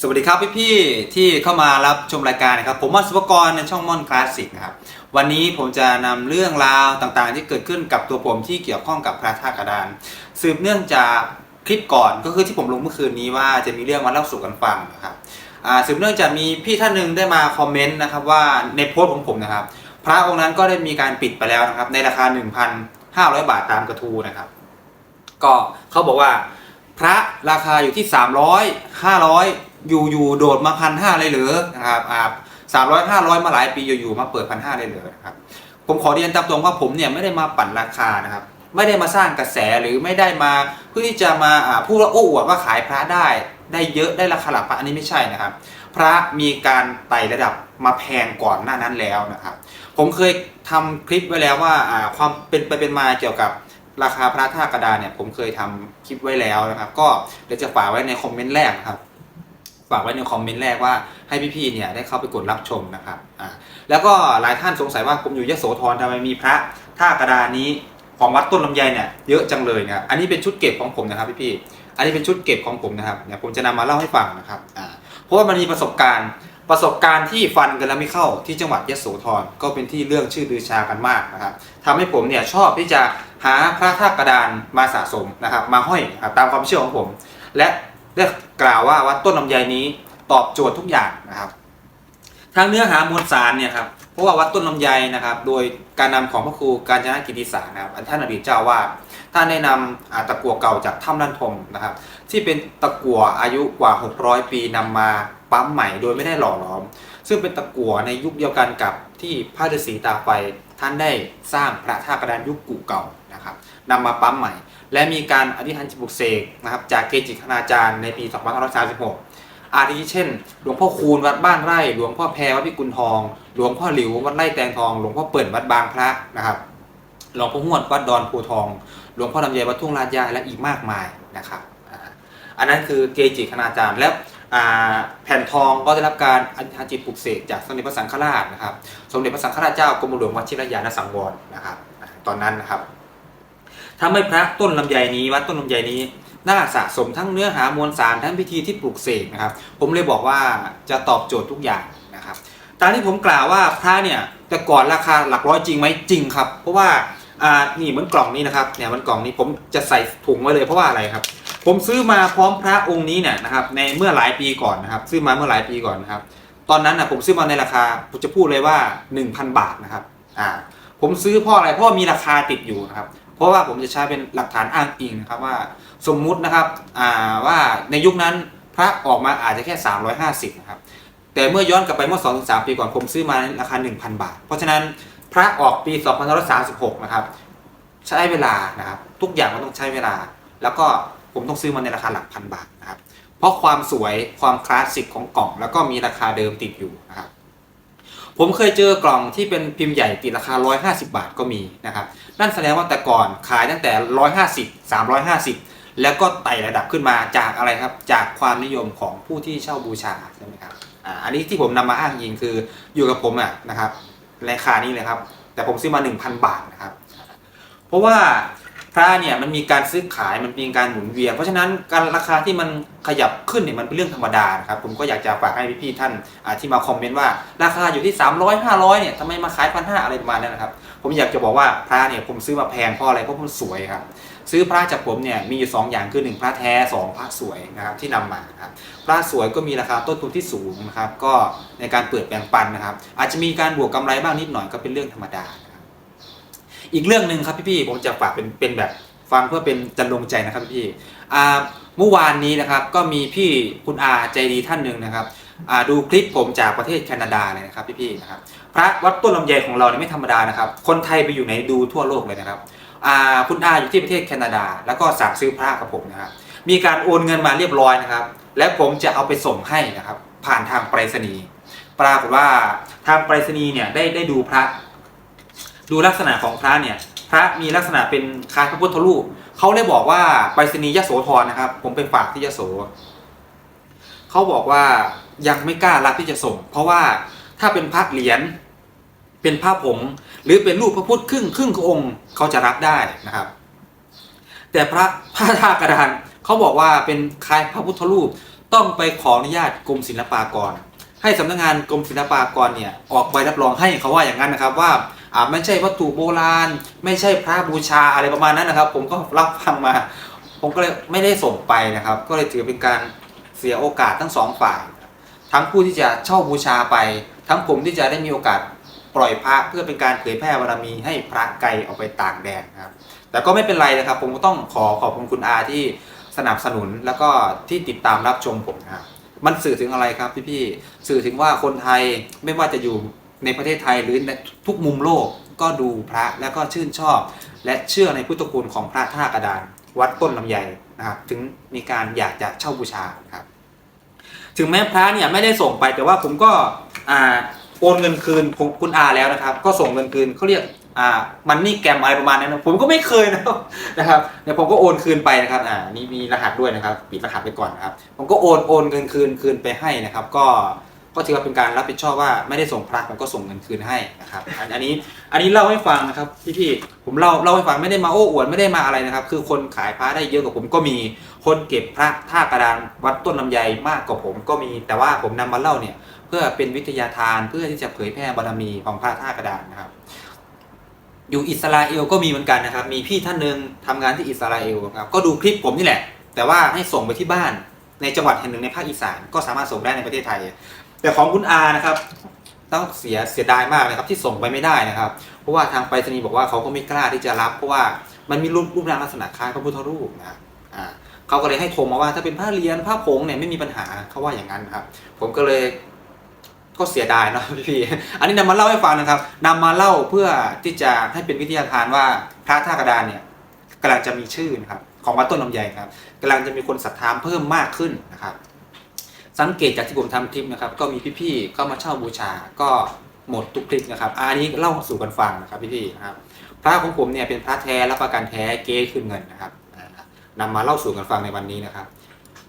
สวัสดีครับพี่ๆที่เข้ามารับชมรายการนะครับ ผมมอนสุภกรในช่องมอนคลาสสิกนะครับวันนี้ผมจะนำเรื่องราวต่างๆ ที่เกิดขึ้นกับตัวผมที่เกี่ยวข้องกับพระธาตุกระดาน สืบเนื่องจากคลิปก่อนก็คือที่ผมลงเมื่อคืนนี้ว่าจะมีเรื่องมาเล่าสู่กันฟังนะครับสืบเนื่องจากมีพี่ท่านหนึ่งได้มาคอมเมนต์นะครับว่าในโพสต์ของผมนะครับ พระองค์นั้นก็ได้มีการปิดไปแล้วนะครับ ในราคา 1,500 บาทตามกระทูนะครับ ก็เขาบอกว่า พระราคาอยู่ที่ 300 500 อยู่อยู่โดดมาพันห้าเลยเหรือนะครับอ่าสามร้อยห้าร้อยมาหลายปีอยู่ๆมาเปิดพันห้าเลยเหรือนะครับผมขอเรียนตามตรงว่าผมเนี่ยไม่ได้มาปั่นราคานะครับ ไม่ได้มาสร้างกระแสหรือไม่ได้มาเพื่อที่จะมาพูดว่าโอ้อวดว่าขายพระได้ ได้เยอะได้ราคาหลักพระอันนี้ไม่ใช่นะครับ พระมีการไต่ระดับมาแพงก่อนหน้านั้นแล้วนะครับ ผมเคยทำคลิปไว้แล้วว่าความเป็นไปเป็นมาเกี่ยวกับราคาพระท่ากระดานเนี่ยผมเคยทำคลิปไว้แล้วนะครับ ก็เดี๋ยวจะฝากไว้ในคอมเมนต์แรกนะครับ ฝากไว้ในคอมเมนต์แรกว่าให้พี่ๆเนี่ยได้เข้าไปกดรับชมนะครับอ่าแล้วก็หลายท่านสงสัยว่าผมอยู่ยโสธรทำไมมีพระท่ากระดานนี้ของวัดต้นลำไยเนี่ยเยอะจังเลยนะครับอันนี้เป็นชุดเก็บของผมนะครับพี่ๆอันนี้เป็นชุดเก็บของผมนะครับเนี่ยผมจะนำมาเล่าให้ฟังนะครับอ่าเพราะว่ามันมีประสบการณ์ประสบการณ์ที่ฟันกันแล้วไม่เข้าที่จังหวัดยโสธรก็เป็นที่เรื่องชื่อลือชากันมากนะครับทำให้ผมเนี่ยชอบที่จะหาพระท่ากระดานมาสะสมนะครับ มาห้อยตามความเชื่อของผม และ ได้กล่าวว่าวัดต้นลำไยนี้ตอบโจทย์ทุกอย่างนะครับทางเนื้อหามวลสารเนี่ยครับเพราะว่าวัดต้นลำไยนะครับ โดยการนำของพระครูการจนะกิติสารนะครับท่านอดีตเจ้าว่าท่านได้นำอ่าตะกั่วเก่าจากถ้ำลันทมนะครับ ที่เป็นตะกั่วอายุกว่า 600 ปีนำมาปั๊มใหม่โดยไม่ได้หล่อหลอม ซึ่งเป็นตะกั่วในยุคเดียวกันกับที่พระฤาษีตาไฟท่านได้สร้างพระธาตุกระดานยุคกุเก่านะครับนำมาปั๊มใหม่ และมีการอธิษฐานจิตปลุกเสกนะครับจากเกจิคณาจารย์ในปี2536อาทิเช่น หลวงพ่อคูณวัดบ้านไร่หลวงพ่อแพรวัดพิกุลทอง หลวงพ่อหลิววัดไร่แตงทอง หลวงพ่อเปิ่นวัดบางพระนะครับหลวงพ่อหวดวัดดอนโพทอง หลวงพ่อลำไยวัดทุ่งลาดยาและอีกมากมายนะครับอันนั้นคือเกจิคณาจารย์แล้ว แผ่นทองก็ได้รับการอธิษฐานจิตปลุกเสกจากสมเด็จพระสังฆราชนะครับ สมเด็จพระสังฆราชเจ้ากรมหลวงวชิรยานสังวรนะครับ ตอนนั้นนะครับทำให้พระต้นลำไยนี้วัดต้นลำไยนี้น่าสะสมทั้งเนื้อหามวลสารทั้งพิธีที่ปลูกเสกนะครับ ผมเลยบอกว่าจะตอบโจทย์ทุกอย่างนะครับตามที่ผมกล่าวว่าพระเนี่ยแต่ก่อนราคาหลักร้อยจริงไหมจริงครับ เพราะว่าอ่านี่เหมือนกล่องนี้นะครับเนี่ยมันกล่องนี้ผมจะใส่ถุงไว้เลยเพราะว่าอะไรครับ ผมซื้อมาพร้อมพระองค์นี้เนี่ยนะครับในเมื่อหลายปีก่อนนะครับ ซื้อมาเมื่อหลายปีก่อนนะครับ ตอนนั้นนะผมซื้อมาในราคาผมจะพูดเลยว่า 1,000 บาทนะครับอ่าผมซื้อเพราะอะไรเพราะมีราคาติดอยู่นะครับ เพราะว่าผมจะใช้เป็นหลักฐานอ้างอิงนะครับว่าสมมุตินะครับอ่าว่าในยุคนั้นพระออกมาอาจจะแค่ 350นะครับแต่เมื่อย้อนกลับไปเมื่อ2อสปีก่อนผมซื้อมาในราคา 1,000 บาท เพราะฉะนั้นพระออกปี2536 นะครับ ใช้เวลานะครับ ทุกอย่างมันต้องใช้เวลา แล้วก็ ผมต้องซื้อมาในราคาหลักพันบาทนะครับ เพราะความสวยความคลาสสิกของกล่อง แล้วก็มีราคาเดิมติดอยู่นะครับ ผมเคยเจอกล่องที่เป็นพิมพ์ใหญ่ติดราคา 150 บาทก็มีนะครับ นั่นแสดงว่าแต่ก่อนขายตั้งแต่ 150 350 แล้วก็ไต่ระดับขึ้นมาจากอะไรครับ จากความนิยมของผู้ที่เช่าบูชาใช่ไหมครับอันนี้ที่ผมนำมาอ้างอิงคืออยู่กับผมอะนะครับราคานี้เลยครับ แต่ผมซื้อมา 1,000 บาทนะครับ เพราะว่า พระเนี่ยมันมีการซื้อขายมันมีการหมุนเวียนเพราะฉะนั้นการราคาที่มันขยับขึ้นเนี่ยมันเป็นเรื่องธรรมดานะครับผมก็อยากจะฝากให้พี่ๆท่านที่มาคอมเมนต์ว่าราคาอยู่ที่ 300 500เนี่ยทำไมมาขายพันห้าอะไรประมาณนั้นนะครับ ผมอยากจะบอกว่าพระเนี่ยผมซื้อมาแพงเพราะอะไรเพราะมันสวยครับซื้อพระจากผมเนี่ยมีอยู่ 2 อย่างคือ 1 พระแท้ 2 พระสวยนะครับที่นำมาครับพระสวยก็มีราคาต้นทุนที่สูงนะครับก็ในการเปิดแบ่งปันนะครับ อาจจะมีการบวกกำไรบ้างนิดหน่อยก็เป็นเรื่องธรรมดา อีกเรื่องหนึ่งครับพี่ๆผมจะฝากเป็นเป็นแบบฟังเพื่อเป็นจันลงใจนะครับพี่ๆอ่าเมื่อวานนี้นะครับก็มีพี่คุณอาใจดีท่านหนึ่งนะครับอ่าดูคลิปผมจากประเทศแคนาดาเลยนะครับพี่ๆนะครับพระวัดต้นลำไยของเราเนี่ยไม่ธรรมดานะครับ คนไทยไปอยู่ไหนดูทั่วโลกเลยนะครับอ่าคุณอาอยู่ที่ประเทศแคนาดา แล้วก็สั่งซื้อพระกับผมนะครับมีการโอนเงินมาเรียบร้อยนะครับ และผมจะเอาไปส่งให้นะครับ ผ่านทางไปรษณีย์ปรากฏว่าทางไปรษณีย์เนี่ยได้ได้ดูพระ ดูลักษณะของพระเนี่ย พระมีลักษณะเป็นคล้ายพระพุทธรูปเขาได้บอกว่าไปรษณีย์ยโสธรนะครับ ผมไปฝากที่ยโสเขาบอกว่ายังไม่กล้ารับที่จะส่ง เพราะว่าถ้าเป็นพระเหรียญเป็นผ้าผงหรือเป็นรูปพระพุทธครึ่งครึ่งองค์เขาจะรับได้นะครับ แต่พระพระธาตุกระดานเขาบอกว่าเป็นคล้ายพระพุทธรูปต้องไปขออนุญาตกรมศิลปากร ให้สำนักงานกรมศิลปากรเนี่ยออกใบรับรองให้เขาว่าอย่างนั้นนะครับว่า อ่าไม่ใช่วัตถุโบราณ ไม่ใช่พระบูชาอะไรประมาณนั้นนะครับ ผมก็รับฟังมา ผมก็เลยไม่ได้ส่งไปนะครับ ก็เลยถือเป็นการเสียโอกาสทั้งสองฝ่าย ทั้งผู้ที่จะเช่าบูชาไป ทั้งผมที่จะได้มีโอกาสปล่อยพระเพื่อเป็นการเผยแพร่บารมีให้พระไกลออกไปต่างแดนนะครับ แต่ก็ไม่เป็นไรนะครับ ผมก็ต้องขอขอบคุณคุณอาที่สนับสนุนแล้วก็ที่ติดตามรับชมผมนะครับมันสื่อถึงอะไรครับพี่ๆสื่อถึงว่าคนไทยไม่ว่าจะอยู่ ในประเทศไทยหรือในทุกมุมโลกก็ดูพระแล้วก็ชื่นชอบ และเชื่อในพุทธคุณของพระท่ากระดาน วัดต้นลำไยนะครับถึงมีการอยากจะเช่าบูชาครับถึงแม้พระเนี่ยไม่ได้ส่งไปแต่ว่าผมก็อ่าโอนเงินคืนคุณอาแล้วนะครับ ก็ส่งเงินคืนเขาเรียกอ่ามันนี่แกมอะไรประมาณนั้นผมก็ไม่เคยนะครับนะครับเดี๋ยวผมก็โอนคืนไปนะครับอ่านี่มีรหัสด้วยนะครับ ปิดรหัสไปก่อนนะครับ ผมก็โอนโอนเงินคืนคืนไปให้นะครับ ก็ ก็ถือว่าเป็นการรับผิดชอบว่าไม่ได้ส่งพระผมก็ส่งเงินคืนให้นะครับอันนี้อันนี้เล่าให้ฟังนะครับพี่พี่ๆผมเล่าเล่าให้ฟังไม่ได้มาโอ้อวดไม่ได้มาอะไรนะครับ คือคนขายพระได้เยอะกว่าผมก็มีคนเก็บพระท่ากระดานวัดต้นลำไยมากกว่าผมก็มี แต่ว่าผมนำมาเล่าเนี่ย เพื่อเป็นวิทยาทานเพื่อที่จะเผยแพร่บารมีของพระท่ากระดานนะครับ อยู่อิสราเอลก็มีเหมือนกันนะครับ มีพี่ท่านหนึ่งทำงานที่อิสราเอลครับก็ดูคลิปผมนี่แหละ แต่ว่าให้ส่งไปที่บ้านในจังหวัดแห่งหนึ่งในภาคอีสานก็สามารถส่งได้ในประเทศไทย แต่ของคุณอานะครับต้องเสียเสียดายมากนะครับที่ส่งไปไม่ได้นะครับ เพราะว่าทางไปรษณีย์บอกว่าเขาก็ไม่กล้าที่จะรับ เพราะว่ามันมีรูปรูปร่างลักษณะคล้ายพระพุทธรูปนะครับอ่าเขาก็เลยให้โทรมาว่าถ้าเป็นผ้าเรียนผ้าผงเนี่ยไม่มีปัญหาเขาว่าอย่างนั้นครับ ผมก็เลยก็เสียดายเนาะพี่อันนี้นำมาเล่าให้ฟังนะครับนำมาเล่าเพื่อที่จะให้เป็นวิทยาทานว่าพระท่ากระดานเนี่ยกำลังจะมีชื่อนะครับของวัดต้นลำไยครับกำลังจะมีคนศรัทธาเพิ่มมากขึ้นนะครับ สังเกตจากที่ผมทำคลิปนะครับ ก็มีพี่ๆเข้ามาเช่าบูชา ก็หมดทุกคลิปนะครับ อันนี้เล่าสู่กันฟังนะครับพี่ๆนะครับพระของผมเนี่ยเป็นพระแท้รับประกันแท้เก๊คืนเงินนะครับอ่านำมาเล่าสู่กันฟังในวันนี้นะครับ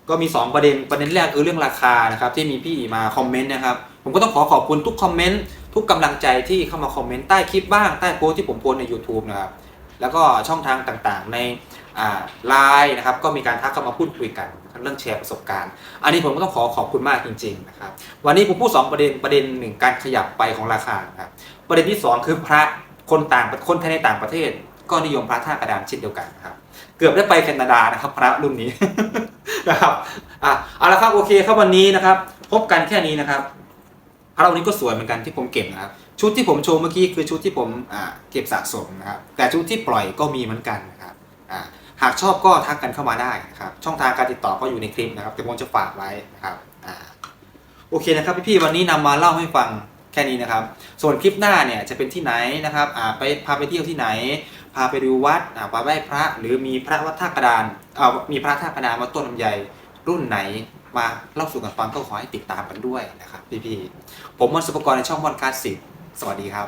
ก็มี 2 ประเด็นประเด็นแรกคือเรื่องราคานะครับ ที่มีพี่มาคอมเมนต์นะครับผมก็ต้องขอขอบคุณทุกคอมเมนต์ทุกกำลังใจที่เข้ามาคอมเมนต์ใต้คลิปบ้างใต้โพสต์ที่ผมโพสใน YouTube นะครับแล้วก็ช่องทางต่างๆในไลน์นะครับ ก็มีการทักเข้ามาพูดคุยกัน เรื่องแชร์ประสบการณ์ อันนี้ผมก็ต้องขอขอบคุณมากจริงๆนะครับวันนี้ผมพูด 2 ประเด็นประเด็นหนึ่งการขยับไปของราคาครับประเด็นที่ 2 คือพระคนต่างคนไทยในต่างประเทศ ก็นิยมพระท่ากระดานเช่นเดียวกันครับเกือบได้ไปแคนาดานะครับพระรุ่นนี้นะครับอะเอาละครับโอเคครับวันนี้นะครับ พบกันแค่นี้นะครับ พระวันนี้ก็สวยเหมือนกันที่ผมเก็บนะครับชุดที่ผมโชว์เมื่อกี้คือชุดที่ผมเก็บสะสมนะครับแต่ชุดที่ปล่อยก็มีเหมือนกันนะครับอ่า หากชอบก็ทักกันเข้ามาได้นะครับ ช่องทางการติดต่อก็อยู่ในคลิปนะครับ แต่ผมจะฝากไว้นะครับอ่าโอเคนะครับพี่ๆวันนี้นำมาเล่าให้ฟังแค่นี้นะครับ ส่วนคลิปหน้าเนี่ยจะเป็นที่ไหนนะครับอ่าไปพาไปเที่ยวที่ไหน พาไปดูวัดอ่าไปไหว้พระหรือมีพระวัดท่ากระดานอ่ามีพระท่ากระดานมาต้นลำไยรุ่นไหนมาเล่าสู่กันฟังก็ขอให้ติดตามกันด้วยนะครับพี่ๆผมมอนสุปกรณ์ในช่องมอนคาสสิกสวัสดีครับ